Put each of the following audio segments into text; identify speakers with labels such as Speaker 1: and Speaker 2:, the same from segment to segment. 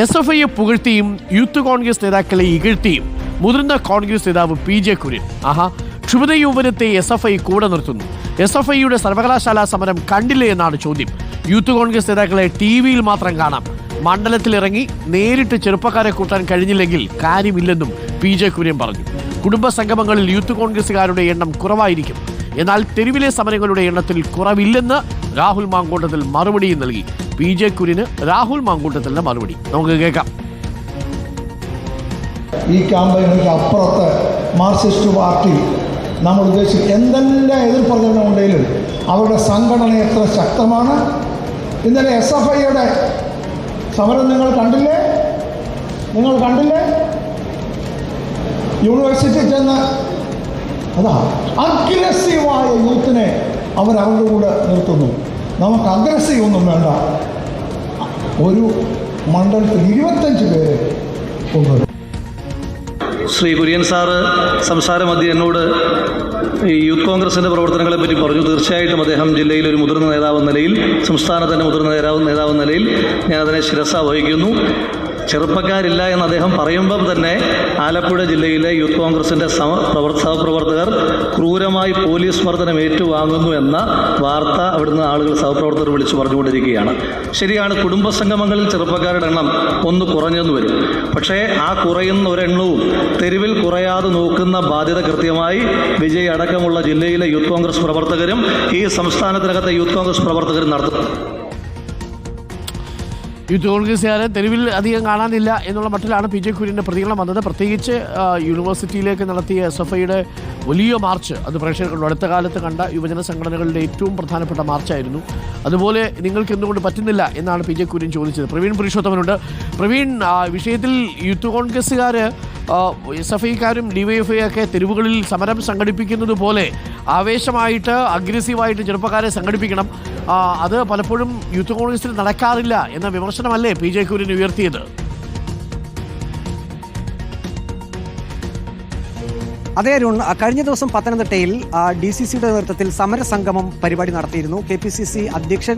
Speaker 1: S F ഐയെ പുകഴ്ത്തിയും youth Congress നേതാക്കളെ ഇകഴ്ത്തിയും മുതിർന്ന കോൺഗ്രസ് നേതാവ് പി ജെ കുര്യൻ. ആഹാ ക്ഷുഭിത യൗവനത്തെ എസ് എഫ് ഐ കൂടെ നിർത്തുന്നു. എസ് എഫ് ഐയുടെ സർവകലാശാല സമരം കണ്ടില്ലേ എന്നാണ് ചോദ്യം. യൂത്ത് കോൺഗ്രസ് നേതാക്കളെ ടി വിയിൽ മാത്രം കാണാം. മണ്ഡലത്തിലിറങ്ങി നേരിട്ട് ചെറുപ്പക്കാരെ കൂട്ടാൻ കഴിഞ്ഞില്ലെങ്കിൽ കാര്യമില്ലെന്നും പി ജെ കുര്യൻ പറഞ്ഞു. കുടുംബ സംഗമങ്ങളിൽ യൂത്ത് കോൺഗ്രസുകാരുടെ എണ്ണം കുറവായിരിക്കും. എന്നാൽ തെരുവിലെ സമരങ്ങളുടെ എണ്ണത്തിൽ കുറവില്ലെന്ന് രാഹുൽ മാങ്കോട്ടത്തിൽ മറുപടിയും നൽകി. പി ജെ കുര്യന് രാഹുൽ മാങ്കൂട്ടത്തിലിന്റെ മറുപടി. നമുക്ക് കേൾക്കാം.
Speaker 2: ഈ ക്യാമ്പയിനിക്ക് അപ്പുറത്ത് മാർക്സിസ്റ്റ് പാർട്ടി നമ്മൾ ഉദ്ദേശിച്ച് എന്തെല്ലാം എതിർ പ്രചരണം ഉണ്ടെങ്കിലും അവരുടെ സംഘടന എത്ര ശക്തമാണ്. ഇന്നലെ എസ് എഫ് ഐയുടെ സമരം നിങ്ങൾ കണ്ടില്ലേ? നിങ്ങൾ കണ്ടില്ലേ? യൂണിവേഴ്സിറ്റി ചെന്ന് അതാ അഗ്രസീവായ യൂത്തിനെ അവർ അവരുടെ കൂടെ നിർത്തുന്നു. നമുക്ക് അഗ്രസീവ് ഒന്നും വേണ്ട. ഒരു മണ്ഡലത്തിൽ ഇരുപത്തഞ്ച് പേരെ കൊണ്ടുവരും.
Speaker 3: ശ്രീ കുര്യൻ സാറ് സംസാര മധ്യ എന്നോട് ഈ യൂത്ത് കോൺഗ്രസിന്റെ പ്രവർത്തനങ്ങളെ പറ്റി പറഞ്ഞു. തീർച്ചയായിട്ടും അദ്ദേഹം ജില്ലയിൽ ഒരു മുതിർന്ന നേതാവെന്ന നിലയിൽ സംസ്ഥാനത്തിന്റെ മുതിർന്ന നേതാവ് നേതാവെന്ന നിലയിൽ ഞാൻ അതിനെ ശിരസ വഹിക്കുന്നു ചെറുപ്പക്കാരില്ല എന്ന് അദ്ദേഹം പറയുമ്പം തന്നെ ആലപ്പുഴ ജില്ലയിലെ യൂത്ത് കോൺഗ്രസിന്റെ സഹപ്രവർത്തകർ ക്രൂരമായി പോലീസ് മർദ്ദനം ഏറ്റുവാങ്ങുന്നു എന്ന വാർത്ത അവിടുന്ന് ആളുകൾ സഹപ്രവർത്തകർ വിളിച്ചു പറഞ്ഞുകൊണ്ടിരിക്കുകയാണ്. ശരിയാണ് കുടുംബ സംഗമങ്ങളിൽ ചെറുപ്പക്കാരുടെ എണ്ണം ഒന്ന് കുറഞ്ഞെന്ന് വരും. പക്ഷേ ആ കുറയുന്ന ഒരെണ്ണവും തെരുവിൽ കുറയാതെ നോക്കുന്ന ബാധ്യത കൃത്യമായി വിജയ് അടക്കമുള്ള ജില്ലയിലെ യൂത്ത് കോൺഗ്രസ് പ്രവർത്തകരും ഈ സംസ്ഥാനത്തിനകത്തെ യൂത്ത് കോൺഗ്രസ് പ്രവർത്തകരും നടത്തും
Speaker 1: യൂത്ത് കോൺഗ്രസ്സുകാരെ തെരുവിൽ അധികം കാണാനില്ല എന്നുള്ള മട്ടിലാണ് പി ജെ കുര്യന്റെ പ്രതികരണം വന്നത്. പ്രത്യേകിച്ച് യൂണിവേഴ്സിറ്റിയിലേക്ക് നടത്തിയ എസ് എഫ് ഐയുടെ വലിയ മാർച്ച് അത് പ്രേക്ഷകർ അടുത്ത കാലത്ത് കണ്ട യുവജന സംഘടനകളുടെ ഏറ്റവും പ്രധാനപ്പെട്ട മാർച്ചായിരുന്നു. അതുപോലെ നിങ്ങൾക്ക് എന്തുകൊണ്ട് പറ്റുന്നില്ല എന്നാണ് പി ജെ കുര്യൻ ചോദിച്ചത്. പ്രവീൺ പുരുഷോത്തമനുണ്ട്. പ്രവീൺ വിഷയത്തിൽ യൂത്ത് കോൺഗ്രസ്സുകാർ എസ് എഫ് ഐക്കാരും ഡി വൈ എഫ് ഐ ഒക്കെ തെരുവുകളിൽ സമരം സംഘടിപ്പിക്കുന്നത് പോലെ ആവേശമായിട്ട് അഗ്രസീവായിട്ട് ചെറുപ്പക്കാരെ സംഘടിപ്പിക്കണം. അത് പലപ്പോഴും യൂത്ത് കോൺഗ്രസിൽ നടക്കാറില്ല എന്ന വിമർശനമല്ലേ പി ജെ കുര്യൻ ഉയർത്തിയത്?
Speaker 4: അതേ അരുൺ കഴിഞ്ഞ ദിവസം പത്തനംതിട്ടയിൽ ഡി സി സിയുടെ നേതൃത്വത്തിൽ സമരസംഗമം പരിപാടി നടത്തിയിരുന്നു. കെ പി സി സി അധ്യക്ഷൻ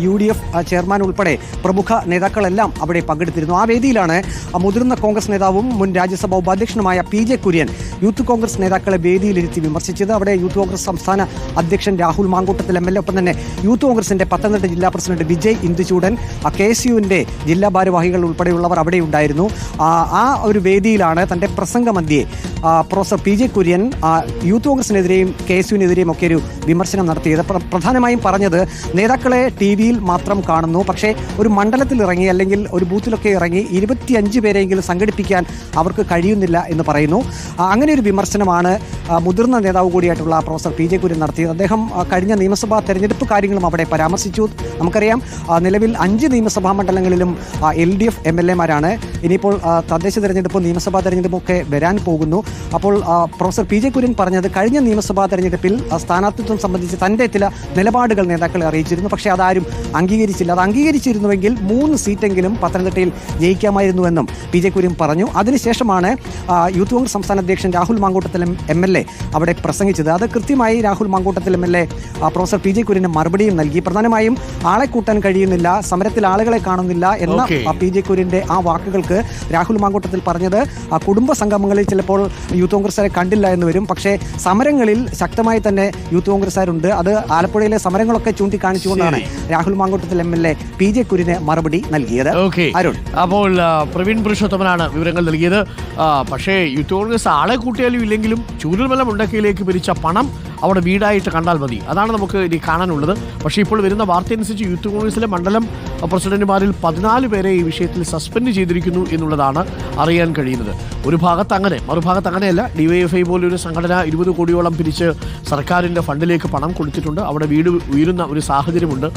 Speaker 4: യു ഡി എഫ് ചെയർമാൻ ഉൾപ്പെടെ പ്രമുഖ നേതാക്കളെല്ലാം അവിടെ പങ്കെടുത്തിരുന്നു. ആ വേദിയിലാണ് മുതിർന്ന കോൺഗ്രസ് നേതാവും മുൻ രാജ്യസഭാ ഉപാധ്യക്ഷനുമായ P J Kurian youth Congress നേതാക്കളെ വേദിയിലിരുത്തി വിമർശിച്ചത്. അവിടെ യൂത്ത് കോൺഗ്രസ് സംസ്ഥാന അധ്യക്ഷൻ Rahul Mankoottathil M L A ഒപ്പം തന്നെ യൂത്ത് കോൺഗ്രസിന്റെ പത്തനംതിട്ട ജില്ലാ president Vijay Induchoodan K S യുവിന്റെ ജില്ലാ ഭാരവാഹികൾ ഉൾപ്പെടെയുള്ളവർ അവിടെ ഉണ്ടായിരുന്നു ആ, ഒരു വേദിയിലാണ് തന്റെ പ്രസംഗമധ്യേ ആ, professor P J Kurian youth കോൺഗ്രസിനെതിരെയും K S യുവിനെതിരെയും ഒക്കെ ഒരു വിമർശനം നടത്തിയത്. പ്ര- പ്രധാനമായും പറഞ്ഞത് നേതാക്കളെ ടി വിയിൽ മാത്രം കാണുന്നു. പക്ഷേ ഒരു മണ്ഡലത്തിൽ ഇറങ്ങി അല്ലെങ്കിൽ ഒരു ബൂത്തിലൊക്കെ ഇറങ്ങി ഇരുപത്തിയഞ്ച് പേരെങ്കിലും സംഘടിപ്പിക്കാൻ അവർക്ക് കഴിയുന്നില്ല എന്ന് പറയുന്നു. അങ്ങനെ ഒരു വിമർശനമാണ് മുതിർന്ന നേതാവ് കൂടിയായിട്ടുള്ള പ്രൊഫസർ പി ജെ കുര്യൻ നടത്തിയത്. അദ്ദേഹം കഴിഞ്ഞ നിയമസഭാ തെരഞ്ഞെടുപ്പ് കാര്യങ്ങളും അവിടെ പരാമർശിച്ചു. നമുക്കറിയാം നിലവിൽ അഞ്ച് നിയമസഭാ മണ്ഡലങ്ങളിലും L D F M L എമാരാണ് ഇനിയിപ്പോൾ തദ്ദേശ തെരഞ്ഞെടുപ്പും നിയമസഭാ തെരഞ്ഞെടുപ്പും ഒക്കെ വരാൻ പോകുന്നു. അപ്പോൾ പ്രൊഫസർ പി ജെ കുര്യൻ പറഞ്ഞത് കഴിഞ്ഞ നിയമസഭാ തെരഞ്ഞെടുപ്പിൽ സ്ഥാനാർത്ഥിത്വം സംബന്ധിച്ച് തന്റെ ചില നിലപാടുകൾ നേതാക്കളെ അറിയിച്ചിരുന്നു. പക്ഷേ അതാരും അംഗീകരിച്ചില്ല. അത് അംഗീകരിച്ചിരുന്നുവെങ്കിൽ മൂന്ന് സീറ്റെങ്കിലും പത്തനംതിട്ടയിൽ ജയിക്കാമായിരുന്നുവെന്നും പി ജെ കുര്യൻ പറഞ്ഞു. അതിനുശേഷമാണ് യൂത്ത് കോൺഗ്രസ് സംസ്ഥാന അധ്യക്ഷൻ Rahul Mankoottathil M L A അവിടെ പ്രസംഗിച്ചത്. അത് കൃത്യമായി Rahul Mankoottathil M L A professor P J Kurian മറുപടിയും നൽകി. പ്രധാനമായും ആളെ കൂട്ടാൻ കഴിയുന്നില്ല സമരത്തിൽ ആളുകളെ കാണുന്നില്ല എന്ന പി ജെ കുര്യന്റെ ആ വാക്കുകൾക്ക് രാഹുൽ മാങ്കൂട്ടത്തിൽ പറഞ്ഞത് കുടുംബ സംഗമങ്ങളിൽ ചിലപ്പോൾ യൂത്ത് കോൺഗ്രസ്സുകാരെ കണ്ടില്ല എന്ന് വരും. പക്ഷേ സമരങ്ങളിൽ ശക്തമായി തന്നെ യൂത്ത് കോൺഗ്രസ്സുകാരുണ്ട്. അത് ആലപ്പുഴയിലെ സമരങ്ങളൊക്കെ ചൂണ്ടിക്കാണിച്ചുകൊണ്ടാണ് Rahul Mankoottathil M L A P J Kurian മറുപടി നൽകിയത്. അരുൺ.
Speaker 1: അപ്പോൾ പ്രവീൺ പുരുഷോത്തമനാണ് വിവരങ്ങൾ നൽകിയത്. പക്ഷേ യൂത്ത് കോൺഗ്രസ് ആളെ കൂട്ടിയാലും ഇല്ലെങ്കിലും ചൂരൽമല മുണ്ടക്കയിലേക്ക് പിരിച്ച പണം അവിടെ വീടായിട്ട് കണ്ടാൽ മതി. അതാണ് നമുക്ക് ഇനി കാണാനുള്ളത്. പക്ഷേ ഇപ്പോൾ വരുന്ന വാർത്തയനുസരിച്ച് യൂത്ത് കോൺഗ്രസിലെ മണ്ഡലം പ്രസിഡന്റുമാരിൽ പതിനാല് പേരെ ഈ വിഷയത്തിൽ സസ്പെൻഡ് ചെയ്തിരിക്കുന്നു എന്നുള്ളതാണ് അറിയാൻ കഴിയുന്നത്. ഒരു ഭാഗത്ത് അങ്ങനെ മറുഭാഗത്ത് അങ്ങനെയല്ല. ഡിവൈഎഫ്ഐ പോലൊരു സംഘടന ഇരുപത് കോടിയോളം പിരിച്ച് സർക്കാരിന്റെ ഫണ്ടിലേക്ക് പണം കൊടുത്തിട്ടുണ്ട്. അവിടെ വീട് ഉയരുന്ന ഒരു സാഹചര്യമുണ്ട്.